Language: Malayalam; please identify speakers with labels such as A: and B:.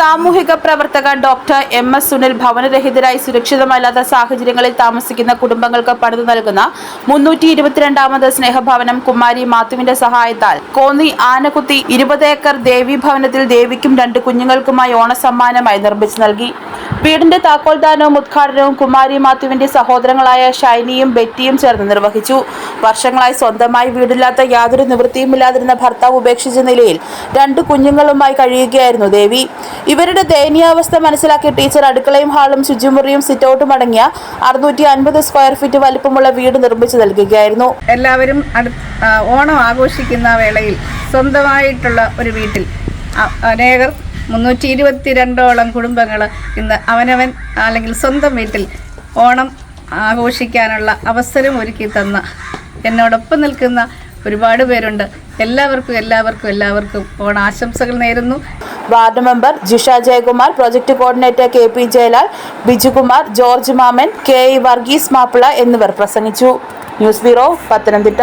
A: സാമൂഹിക പ്രവർത്തക ഡോക്ടർ എം എസ് സുനിൽ ഭവനരഹിതരായി സുരക്ഷിതമല്ലാത്ത സാഹചര്യങ്ങളിൽ താമസിക്കുന്ന കുടുംബങ്ങൾക്ക് പണിതു നൽകുന്ന മുന്നൂറ്റി ഇരുപത്തിരണ്ടാമത് സ്നേഹഭവനം കുമാരി മാത്തുവിന്റെ സഹായത്താൽ. കോന്നി ആനക്കുത്തി ഇരുപത് ഏക്കർ ദേവി ഭവനത്തിൽ ദേവിക്കും രണ്ട് കുഞ്ഞുങ്ങൾക്കുമായി ഓണസമ്മാനമായി നിർമ്മിച്ചു നൽകി. വീടിന്റെ താക്കോൽദാനവും ഉദ്ഘാടനവും കുമാരി മാത്യുവിന്റെ സഹോദരങ്ങളായ ഷൈനിയും ബെറ്റിയും ചേർന്ന് നിർവഹിച്ചു. വർഷങ്ങളായി സ്വന്തമായി വീടില്ലാത്ത യാതൊരു നിവൃത്തിയുമില്ലാതിരുന്ന ഭർത്താവ് ഉപേക്ഷിച്ച നിലയിൽ രണ്ട് കുഞ്ഞുങ്ങളുമായി കഴിയുകയായിരുന്നു ദേവി. ഇവരുടെ ദയനീയാവസ്ഥ മനസ്സിലാക്കിയ ടീച്ചർ അടുക്കളയും ഹാളും ശുചിമുറിയും സിറ്റൗട്ടും അടങ്ങിയ അറുന്നൂറ്റി അൻപത് സ്ക്വയർ ഫീറ്റ് വലിപ്പമുള്ള വീട് നിർമ്മിച്ചു നൽകുകയായിരുന്നു.
B: എല്ലാവരും ഓണം ആഘോഷിക്കുന്ന വേളയിൽ സ്വന്തമായിട്ടുള്ള ഒരു വീട്ടിൽ അനേകർ മുന്നൂറ്റി ഇരുപത്തിരണ്ടോളം കുടുംബങ്ങൾ ഇന്ന് അവനവൻ അല്ലെങ്കിൽ സ്വന്തം വീട്ടിൽ ഓണം ആഘോഷിക്കാനുള്ള അവസരം ഒരുക്കി തന്ന. എന്നോടൊപ്പം നിൽക്കുന്ന ഒരുപാട് പേരുണ്ട്. എല്ലാവർക്കും എല്ലാവർക്കും എല്ലാവർക്കും ഓണാശംസകൾ നേരുന്നു.
A: Ward member Jisha Jayakumar project coordinator K P Jayalal Bijukumar George Mammen K Varghese Mappila എന്നിവർ പ്രസംഗിച്ചു. News bureau Pathanamthitta.